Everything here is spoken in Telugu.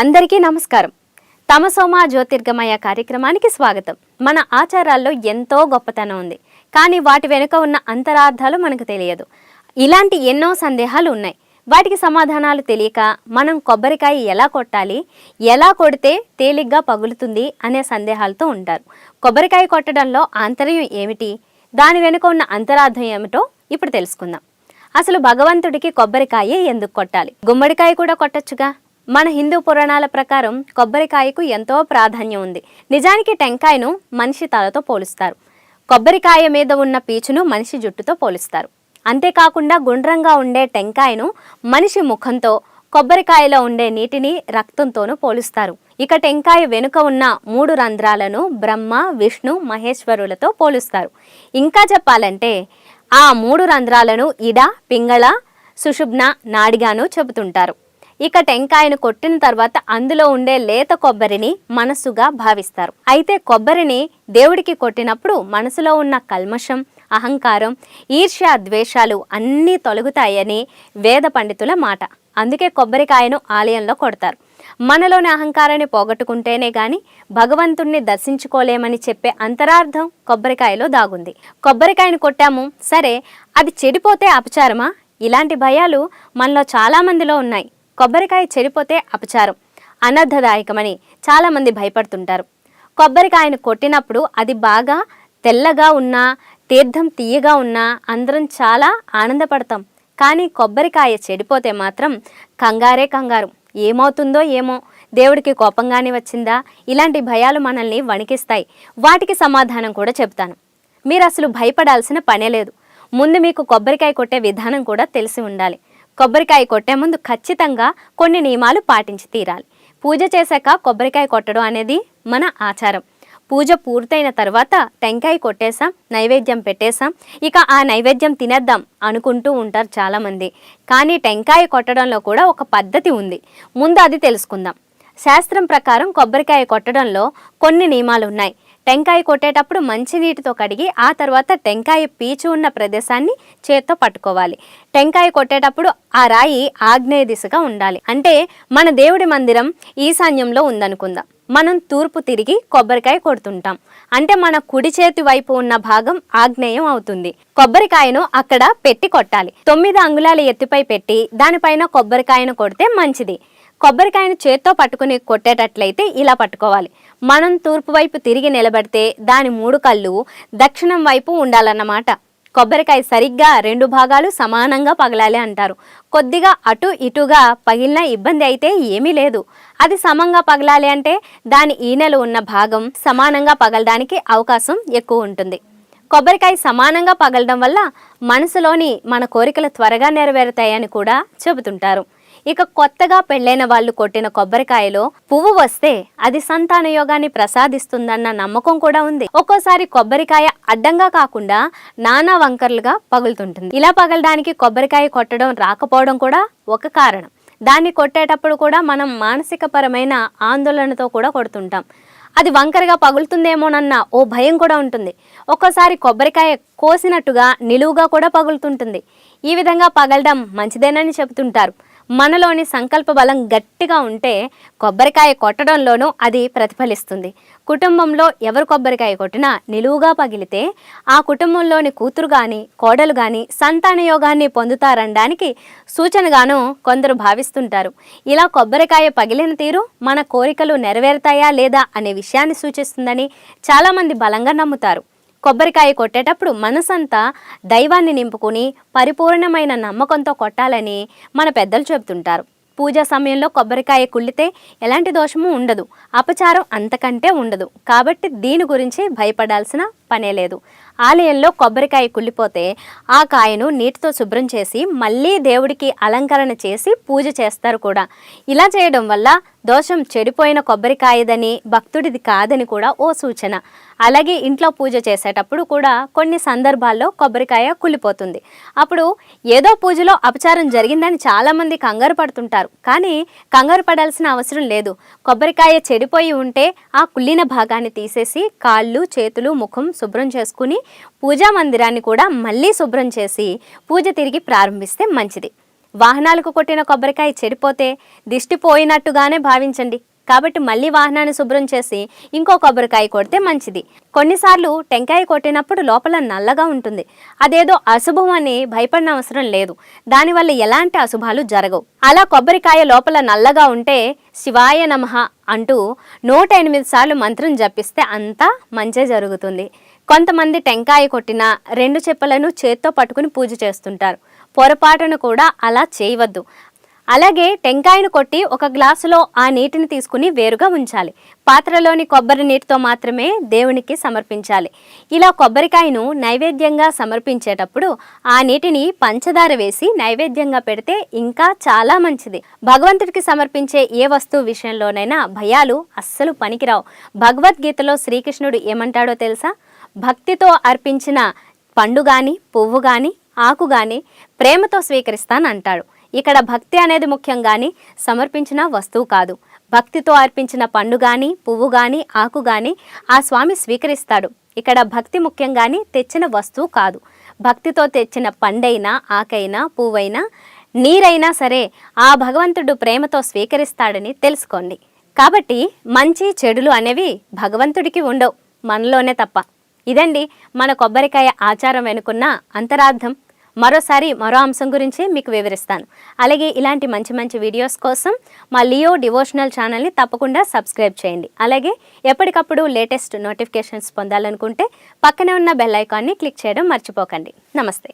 అందరికీ నమస్కారం. తమసోమ జ్యోతిర్గమయ కార్యక్రమానికి స్వాగతం. మన ఆచారాల్లో ఎంతో గొప్పతనం ఉంది. కానీ వాటి వెనుక ఉన్న అంతరార్థాలు మనకు తెలియదు. ఇలాంటి ఎన్నో సందేహాలు ఉన్నాయి. వాటికి సమాధానాలు తెలియక మనం కొబ్బరికాయ ఎలా కొట్టాలి ఎలా కొడితే తేలిగ్గా పగులుతుంది అనే సందేహాలతో ఉంటారు. కొబ్బరికాయ కొట్టడంలో ఆంతర్యం ఏమిటి? దాని వెనుక ఉన్న అంతరార్థం ఏమిటో ఇప్పుడు తెలుసుకుందాం. అసలు భగవంతుడికి కొబ్బరికాయ ఎందుకు కొట్టాలి? గుమ్మడికాయ కూడా కొట్టచ్చుగా? మన హిందూ పురాణాల ప్రకారం కొబ్బరికాయకు ఎంతో ప్రాధాన్యం ఉంది. నిజానికి టెంకాయను మనిషి తలతో పోలుస్తారు. కొబ్బరికాయ మీద ఉన్న పీచును మనిషి జుట్టుతో పోలుస్తారు. అంతేకాకుండా గుండ్రంగా ఉండే టెంకాయను మనిషి ముఖంతో కొబ్బరికాయలో ఉండే నీటిని రక్తంతోనూ పోలుస్తారు. ఇక టెంకాయ వెనుక ఉన్న మూడు రంధ్రాలను బ్రహ్మ విష్ణు మహేశ్వరులతో పోలుస్తారు. ఇంకా చెప్పాలంటే ఆ మూడు రంధ్రాలను ఇడ పింగళ సుషుబ్న నాడిగాను చెబుతుంటారు. ఇక టెంకాయను కొట్టిన తర్వాత అందులో ఉండే లేత కొబ్బరిని మనస్సుగా భావిస్తారు. అయితే కొబ్బరిని దేవుడికి కొట్టినప్పుడు మనసులో ఉన్న కల్మషం అహంకారం ఈర్ష్య ద్వేషాలు అన్నీ తొలగుతాయని వేద పండితుల మాట. అందుకే కొబ్బరికాయను ఆలయంలో కొడతారు. మనలోని అహంకారాన్ని పోగొట్టుకుంటేనే గాని భగవంతుణ్ణి దర్శించుకోలేమని చెప్పే అంతరార్థం కొబ్బరికాయలో దాగుంది. కొబ్బరికాయను కొట్టాము సరే అది చెడిపోతే అపచారమా? ఇలాంటి భయాలు మనలో చాలా మందిలో ఉన్నాయి. కొబ్బరికాయ చెడిపోతే అపచారం. అనర్థదాయకమని చాలామంది భయపడుతుంటారు. కొబ్బరికాయను కొట్టినప్పుడు అది బాగా తెల్లగా ఉన్నా తీర్థం తీయగా ఉన్నా అందరం చాలా ఆనందపడతాం. కానీ కొబ్బరికాయ చెడిపోతే మాత్రం కంగారే కంగారు. ఏమవుతుందో ఏమో. దేవుడికి కోపంగానే వచ్చిందా? ఇలాంటి భయాలు మనల్ని వణికిస్తాయి. వాటికి సమాధానం కూడా చెప్తాను మీరు అసలు భయపడాల్సిన పనే లేదు. ముందు మీకు కొబ్బరికాయ కొట్టే విధానం కూడా తెలిసి ఉండాలి. కొబ్బరికాయ కొట్టే ముందు ఖచ్చితంగా కొన్ని నియమాలు పాటించి తీరాలి. పూజ చేశాక కొబ్బరికాయ కొట్టడం అనేది మన ఆచారం. పూజ పూర్తయిన తర్వాత టెంకాయ కొట్టేసాం నైవేద్యం పెట్టేసాం ఇక ఆ నైవేద్యం తినేద్దాం అనుకుంటూ ఉంటారు చాలామంది. కానీ టెంకాయ కొట్టడంలో కూడా ఒక పద్ధతి ఉంది. ముందు అది తెలుసుకుందాం. శాస్త్రం ప్రకారం కొబ్బరికాయ కొట్టడంలో కొన్ని నియమాలు ఉన్నాయి. టెంకాయ కొట్టేటప్పుడు మంచినీటితో కడిగి ఆ తర్వాత టెంకాయ పీచు ఉన్న ప్రదేశాన్ని చేత్తో పట్టుకోవాలి. టెంకాయ కొట్టేటప్పుడు ఆ రాయి ఆగ్నేయ దిశగా ఉండాలి. అంటే మన దేవుడి మందిరం ఈశాన్యంలో ఉందనుకుందాం. మనం తూర్పు తిరిగి కొబ్బరికాయ కొడుతుంటాం. అంటే మన కుడి చేతి వైపు ఉన్న భాగం ఆగ్నేయం అవుతుంది. కొబ్బరికాయను అక్కడ పెట్టి కొట్టాలి. తొమ్మిది అంగుళాల ఎత్తుపై పెట్టి దానిపైన కొబ్బరికాయను కొడితే మంచిది. కొబ్బరికాయను చేత్తో పట్టుకుని కొట్టేటట్లయితే ఇలా పట్టుకోవాలి. మనం తూర్పు వైపు తిరిగి నిలబడితే దాని మూడు కళ్ళు దక్షిణం వైపు ఉండాలన్నమాట. కొబ్బరికాయ సరిగ్గా రెండు భాగాలు సమానంగా పగలాలి అంటారు. కొద్దిగా అటు ఇటుగా పగిలిన ఇబ్బంది అయితే ఏమీ లేదు. అది సమంగా పగలాలి అంటే దాని ఈనెలు ఉన్న భాగం సమానంగా పగలడానికి అవకాశం ఎక్కువ ఉంటుంది. కొబ్బరికాయ సమానంగా పగలడం వల్ల మనసులోని మన కోరికలు త్వరగా నెరవేరుతాయని కూడా చెబుతుంటారు. ఇక కొత్తగా పెళ్ళైన వాళ్ళు కొట్టిన కొబ్బరికాయలో పువ్వు వస్తే అది సంతాన యోగాన్ని ప్రసాదిస్తుందన్న నమ్మకం కూడా ఉంది. ఒక్కోసారి కొబ్బరికాయ అడ్డంగా కాకుండా నానా వంకర్లుగా పగులుతుంటుంది. ఇలా పగలడానికి కొబ్బరికాయ కొట్టడం రాకపోవడం కూడా ఒక కారణం. దాన్ని కొట్టేటప్పుడు కూడా మనం మానసిక పరమైన ఆందోళనతో కూడా కొడుతుంటాం. అది వంకరగా పగులుతుందేమోనన్న ఓ భయం కూడా ఉంటుంది. ఒక్కోసారి కొబ్బరికాయ కోసినట్టుగా నిలువుగా కూడా పగులుతుంటుంది. ఈ విధంగా పగలడం మంచిదేనని చెబుతుంటారు. మనలోని సంకల్ప బలం గట్టిగా ఉంటే కొబ్బరికాయ కొట్టడంలోనూ అది ప్రతిఫలిస్తుంది. కుటుంబంలో ఎవరు కొబ్బరికాయ కొట్టినా నిలువుగా పగిలితే ఆ కుటుంబంలోని కూతురు కానీ కోడలు కానీ సంతాన యోగాన్ని పొందుతారనడానికి సూచనగాను కొందరు భావిస్తుంటారు. ఇలా కొబ్బరికాయ పగిలిన తీరు మన కోరికలు నెరవేరుతాయా లేదా అనే విషయాన్ని సూచిస్తుందని చాలామంది బలంగా నమ్ముతారు. కొబ్బరికాయ కొట్టేటప్పుడు మనసంతా దైవాన్ని నింపుకుని పరిపూర్ణమైన నమ్మకంతో కొట్టాలని మన పెద్దలు చెబుతుంటారు. పూజా సమయంలో కొబ్బరికాయ కుళ్ళితే ఎలాంటి దోషము ఉండదు. అపచారం అంతకంటే ఉండదు. కాబట్టి దీని గురించి భయపడాల్సిన పనే లేదు. ఆలయంలో కొబ్బరికాయ కుళ్ళిపోతే ఆ కాయను నీటితో శుభ్రం చేసి మళ్ళీ దేవుడికి అలంకరణ చేసి పూజ చేస్తారు కూడా. ఇలా చేయడం వల్ల దోషం చెడిపోయిన కొబ్బరికాయదని భక్తుడిది కాదని కూడా ఓ సూచన. అలాగే ఇంట్లో పూజ చేసేటప్పుడు కూడా కొన్ని సందర్భాల్లో కొబ్బరికాయ కుళ్ళిపోతుంది. అప్పుడు ఏదో పూజలో అపచారం జరిగిందని చాలామంది కంగారు పడుతుంటారు. కానీ కంగారు పడాల్సిన అవసరం లేదు. కొబ్బరికాయ చెడిపోయి ఉంటే ఆ కుళ్ళిన భాగాన్ని తీసేసి కాళ్ళు చేతులు ముఖం శుభ్రం చేసుకుని పూజా మందిరాన్ని కూడా మళ్ళీ శుభ్రం చేసి పూజ తిరిగి ప్రారంభిస్తే మంచిది. వాహనాలకు కొట్టిన కొబ్బరికాయ చెడిపోతే దిష్టి పోయినట్టుగానే భావించండి. కాబట్టి మళ్ళీ వాహనాన్ని శుభ్రం చేసి ఇంకో కొబ్బరికాయ కొడితే మంచిది. కొన్నిసార్లు టెంకాయ కొట్టినప్పుడు లోపల నల్లగా ఉంటుంది. అదేదో అశుభం అని భయపడిన అవసరం లేదు. దానివల్ల ఎలాంటి అశుభాలు జరగవు. అలా కొబ్బరికాయ లోపల నల్లగా ఉంటే శివాయ నమః అంటూ నూట ఎనిమిది సార్లు మంత్రం జపిస్తే అంతా మంచే జరుగుతుంది. కొంతమంది టెంకాయ కొట్టిన రెండు చెప్పలను చేత్తో పట్టుకుని పూజ చేస్తుంటారు. పొరపాటును కూడా అలా చేయవద్దు. అలాగే టెంకాయను కొట్టి ఒక గ్లాసులో ఆ నీటిని తీసుకుని వేరుగా ఉంచాలి. పాత్రలోని కొబ్బరి నీటితో మాత్రమే దేవునికి సమర్పించాలి. ఇలా కొబ్బరికాయను నైవేద్యంగా సమర్పించేటప్పుడు ఆ నీటిని పంచదార వేసి నైవేద్యంగా పెడితే ఇంకా చాలా మంచిది. భగవంతుడికి సమర్పించే ఏ వస్తువు విషయంలోనైనా భయాలు అస్సలు పనికిరావు. భగవద్గీతలో శ్రీకృష్ణుడు ఏమంటాడో తెలుసా? భక్తితో అర్పించిన పండు గాని పువ్వు గాని ఆకు గాని ప్రేమతో స్వీకరిస్తానంటాడు. ఇక్కడ భక్తి అనేది ముఖ్యం కానీ సమర్పించిన వస్తువు కాదు. భక్తితో అర్పించిన పండు గాని పువ్వు గాని ఆకు గాని ఆ స్వామి స్వీకరిస్తాడు. ఇక్కడ భక్తి ముఖ్యం కానీ తెచ్చిన వస్తువు కాదు. భక్తితో తెచ్చిన పండైనా ఆకైనా పువ్వైనా నీరైనా సరే ఆ భగవంతుడు ప్రేమతో స్వీకరిస్తాడని తెలుసుకోండి. కాబట్టి మంచి చెడులు అనేవి భగవంతుడికి ఉండవు. మనలోనే తప్ప. ఇదండి మన కొబ్బరికాయ ఆచారం వెనుకున్న అంతరార్థం. మరోసారి మరో అంశం గురించి మీకు వివరిస్తాను. అలాగే ఇలాంటి మంచి మంచి వీడియోస్ కోసం మా లియో డివోషనల్ ఛానల్ని తప్పకుండా సబ్స్క్రైబ్ చేయండి. అలాగే ఎప్పటికప్పుడు లేటెస్ట్ నోటిఫికేషన్స్ పొందాలనుకుంటే పక్కనే ఉన్న బెల్ ఐకాన్ని క్లిక్ చేయడం మర్చిపోకండి. నమస్తే.